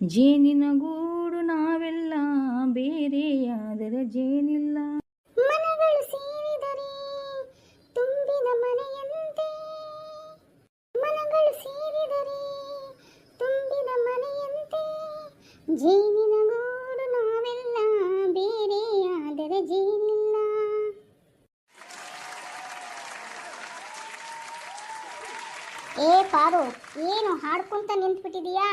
ಜೇನಿನ ಗೂಡು ನಾವೆಲ್ಲ ಬೇರೆಯಾದರೆ ಜೇನಿಲ್ಲ. ಮನಗಳು ಸೇರಿದರೆ ತುಂಬಿದ ಮನೆಯಂತೆ. ಮನಗಳು ಸೇರಿದರೆ ತುಂಬಿದ ಮನೆಯಂತೆ. ಜೇನಿನ ಗೂಡು ನಾವೆಲ್ಲ ಬೇರೆಯಾದರೆ ಜೇನಿಲ್ಲ. ಏ ಪಾರು, ಏನು ಹಾಡ್ಕೊಂತ ನಿಂತ್ಬಿಟ್ಟಿದೀಯಾ?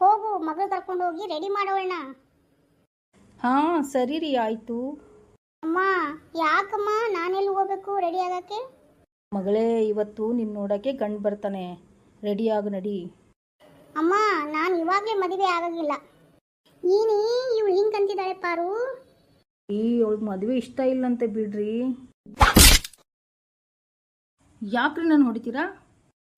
ಹೋಗು ಮಗಳು ಕರ್ಕೊಂಡು ಹೋಗಿ ರೆಡಿ ಮಾಡೋಣ ಹಾಂ ಸರಿ ರೀ ಆಯಿತು. ಅಮ್ಮ ಯಾಕಮ್ಮ ನಾನೆಲ್ಲಿ ಹೋಗ್ಬೇಕು ರೆಡಿ ಆಗಕ್ಕೆ? ಮಗಳೇ ಇವತ್ತು ನಿನ್ನ ನೋಡೋಕ್ಕೆ ಗಂಡು ಬರ್ತಾನೆ. ರೆಡಿಯಾಗಿ ನಡಿ. ಅಮ್ಮ ನಾನು ಇವಾಗಲೇ ಮದುವೆ ಆಗೋಗಿಲ್ಲ. ನೀನೇ ಇವಳು ಹಿಂಗೆ ಅಂತಿದ್ದಾಳೆ ಪಾರು. ಈ ಅವಳಿಗೆ ಮದುವೆ ಇಷ್ಟ ಇಲ್ಲಂತೆ ಬಿಡ್ರಿ. ಯಾಕ್ರಿ ನಾನು ಹೊಡಿತೀರಾ?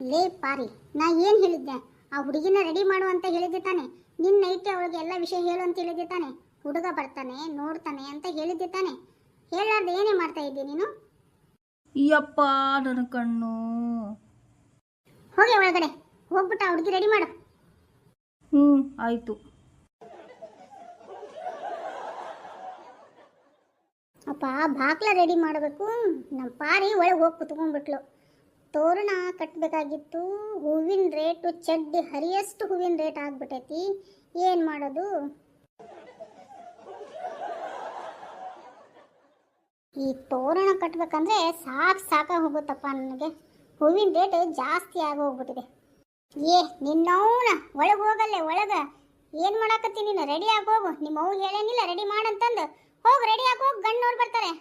ಲೇ ಪಾರಿ ನಾ ಏನು ಹೇಳಿದ್ದೆ? ಆ ಹುಡುಗಿನ ರೆಡಿ ಮಾಡು ಅಂತ ಹೇಳಿದ್ದೆ ತಾನೆ ನಿನ್ನ ನೈಟ್ ಅವಳಿಗೆ ಎಲ್ಲ ವಿಷಯ ಹೇಳು ಅಂತ ಹೇಳಿದ್ದೆ ತಾನೆ ಹುಡುಗ ಬರ್ತಾನೆ ನೋಡ್ತಾನೆ ಅಂತ ಹೇಳಿದ್ದೆ ತಾನೆ ಹೇಳಾರ್ದೆ ಏನೇ ಮಾಡ್ತಾ ಇದ್ದೀನಿ ನೀನು? ಯಪ್ಪ ನನ್ನ ಕಣ್ಣು. ಹೋಗಿ ಒಳಗಡೆ ಹೋಗ್ಬಿಟ್ಟು ಆ ಹುಡುಗಿ ರೆಡಿ ಮಾಡು. ಹ್ಞೂ ಆಯಿತು. ಅಪ್ಪ ಬಾಕ್ಲ ರೆಡಿ ಮಾಡಬೇಕು. ನಮ್ಮ ಪಾರಿ ಒಳಗೆ ಹೋಗಿ ಕುತ್ಕೊಂಡ್ಬಿಟ್ಲು. ತೋರಣ ಕಟ್ಟಬೇಕಾಗಿತ್ತು ಹೂವಿನ ರೇಟು ಚಡ್ಡಿ ಹರಿಯಷ್ಟು ಹೂವಿನ ರೇಟ್ ಆಗ್ಬಿಟ್ಟೈತಿ ಏನು ಮಾಡೋದು? ಈ ತೋರಣ ಕಟ್ಟಬೇಕಂದ್ರೆ ಸಾಕು ಸಾಕ ಹೋಗುತ್ತಪ್ಪ ನನಗೆ. ಹೂವಿನ ರೇಟ್ ಜಾಸ್ತಿ ಆಗಿ ಹೋಗ್ಬಿಟ್ಟಿದೆ. ಏ, ನಿನ್ನವನ ಒಳಗೆ ಹೋಗಲ್ಲೇ, ಒಳಗೆ. ಏನು ಮಾಡಾಕತ್ತಿ ನೀನು? ರೆಡಿ ಹೋಗು. ನಿಮ್ಮ ಅವು ಹೇಳೇನಿಲ್ಲ, ರೆಡಿ ಮಾಡಂತಂದು ಹೋಗು, ರೆಡಿ ಆಗಿ ಹೋಗಿ ಗಂಡವ್ರು ಬರ್ತಾರೆ.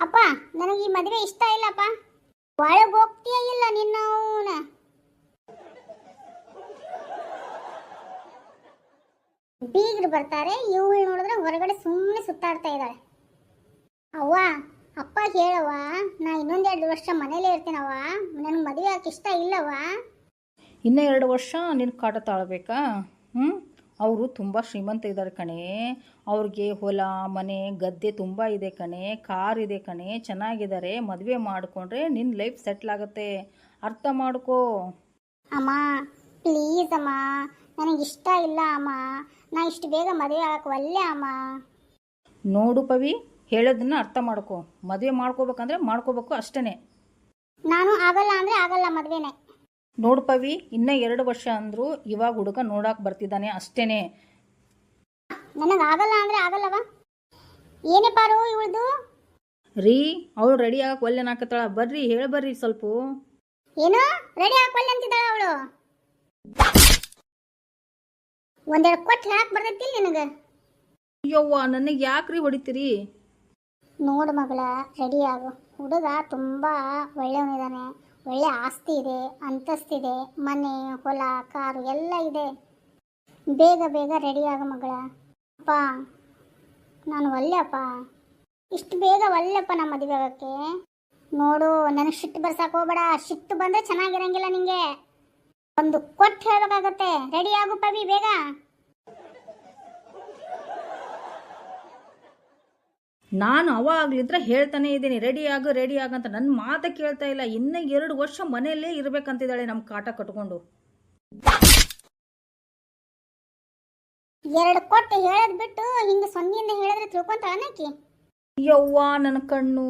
ಅಪ್ಪ, ನನಗೆ ಈ ಮದುವೆ ಇಷ್ಟ ಇಲ್ಲಪ್ಪ. ಒಳಗೆ ಹೋಗ್ತೀಯ ಇಲ್ಲ ಬೀಗರು ಬರ್ತಾರೆ, ಇವಳು ನೋಡಿದ್ರೆ ಹೊರಗಡೆ ಸುಮ್ಮನೆ ಸುತ್ತಾಡ್ತಾ ಇದ್ದಾಳೆ. ಅವ್ವ, ಅಪ್ಪ ಹೇಳವ್ವ, ನಾ ಇನ್ನೊಂದೆರಡು ವರ್ಷ ಮನೇಲೇ ಇರ್ತೀನವ್ವ, ನನಗೆ ಮದುವೆ ಆಗಕ್ಕೆ ಇಷ್ಟ ಇಲ್ಲವ್ವ. ಇನ್ನೂ ಎರಡು ವರ್ಷ ನಿನ್ನ ಕಾಟ ತಾಳ್ಬೇಕಾ? ಹ್ಞೂ ಅವರು ತುಂಬ ಶ್ರೀಮಂತ ಇದ್ದಾರೆ ಕಣೆ. ಅವ್ರಿಗೆ ಹೊಲ ಮನೆ ಗದ್ದೆ ತುಂಬ ಇದೆ ಕಣೆ. ಕಾರ್ ಇದೆ ಕಣೆ. ಚೆನ್ನಾಗಿದ್ದಾರೆ. ಮದುವೆ ಮಾಡಿಕೊಂಡ್ರೆ ನಿನ್ನ ಲೈಫ್ ಸೆಟ್ಲ್ ಆಗುತ್ತೆ. ಅರ್ಥ ಮಾಡ್ಕೋ. ಅಮ್ಮ ಪ್ಲೀಸ್ ಅಮ್ಮ. ನನಗೆ ಇಷ್ಟ ಇಲ್ಲ ಅಮ್ಮ. ನಾ ಇಷ್ಟು ಬೇಗ ಮದುವೆ ಆಗಕ್ಕೆ ಒಲ್ಲೆ ಅಮ್ಮ. ನೋಡು ಪವಿ ಹೇಳೋದನ್ನ ಅರ್ಥ ಮಾಡ್ಕೋ. ಮದುವೆ ಮಾಡ್ಕೋಬೇಕಂದ್ರೆ ಮಾಡ್ಕೋಬೇಕು ಅಷ್ಟೇ ನಾನು ಆಗಲ್ಲ ಅಂದರೆ ಆಗಲ್ಲ ಮದುವೆನೇ. ನೋಡು ಪವಿ ಇನ್ನೂ ಎರಡು ವರ್ಷ ಅಂದ್ರು ಇವಾಗ ಹುಡುಗ ನೋಡಕ್ಕೆ ಬರ್ತಿದ್ದಾನೆ ಅಷ್ಟೇನೆ. ನನಗೆ ಆಗಲ್ಲ ಅಂದ್ರೆ ಆಗಲ್ಲವ? ಏನೇ ಪಾರು ಇವಳದು? ರೀ ಅವಳು ರೆಡಿ ಆಗಕ್ಕೆ ಒಲ್ಲೆ ನಾಕತ್ತಾಳ ಬರ್ರಿ ಹೇಳಿ ಬರ್ರಿ ಸ್ವಲ್ಪ. ಏನು? ರೆಡಿ ಹಾಕೊಳ್ಳಿ ಅಂತಿದ್ದಾಳ ಅವಳು? ಒಂದೆರಡು ಕೊಟ್ಟು ಹೇಳಕ್ ಬರ್ತೈತಿಲ್ಲ ನಿನಗೆ? ಅಯ್ಯವ್ವ ನನಗೆ ಯಾಕ್ರಿ ಹೊಡಿತೀರಿ? ನೋಡು ಮಗಳ ರೆಡಿ ಆಗು. ಹುಡುಗ ತುಂಬಾ ಒಳ್ಳೆಯವನಿದ್ದಾನೆ ಒಳ್ಳೆ ಆಸ್ತಿ ಇದೆ ಅಂತಸ್ತಿದೆ ಮನೆ, ಹೊಲ, ಕಾರು ಎಲ್ಲ ಇದೆ. ಬೇಗ ಬೇಗ ರೆಡಿ ಆಗ ಮಗಳ. ಅಪ್ಪ, ನಾನು ಒಲ್ಲೆಪ್ಪ ಇಷ್ಟು ಬೇಗ ಒಲ್ಲೆಪ್ಪ ನಮ್ಮ ಮದುವೆ ಆಗೋಕ್ಕೆ ನೋಡು, ನನಗೆ ಶಿಟ್ಟು ಬರ್ಸಕ್ಕೆ ಹೋಗ್ಬೇಡ. ಶಿಟ್ಟು ಬಂದರೆ ಚೆನ್ನಾಗಿರಂಗಿಲ್ಲ ನಿಂಗೆ. ಒಂದು ಕೊಟ್ಟು ಹೇಳ್ಬೇಕಾಗತ್ತೆ. ರೆಡಿ ಆಗು ಪವಿ, ಬೇಗ. ನಾನು ಅವಾಗಲಿದ್ರೆ ಹೇಳ್ತಾನೆ ಇದ್ದೀನಿ ರೆಡಿ ಆಗು ರೆಡಿ ಆಗಂತ ನನ್ನ ಮಾತ ಕೇಳ್ತಾ ಇಲ್ಲ. ಇನ್ನೂ ಎರಡು ವರ್ಷ ಮನೆಯಲ್ಲೇ ಇರಬೇಕಂತಿದ್ದಾಳೆ ನಮ್ಮ ಕಾಟ ಕಟ್ಕೊಂಡು. ಎರಡು ಕೊಟ್ಟು ಹೇಳದ್ ಬಿಟ್ಟು ಹಿಂಗೆ ಸೊನ್ನೆಯಿಂದ ಹೇಳಿದ್ರೆ ತಿಳ್ಕೊಂತಾಳನಾಕಿ ಯವ್ವ ನನ್ನ ಕಣ್ಣು.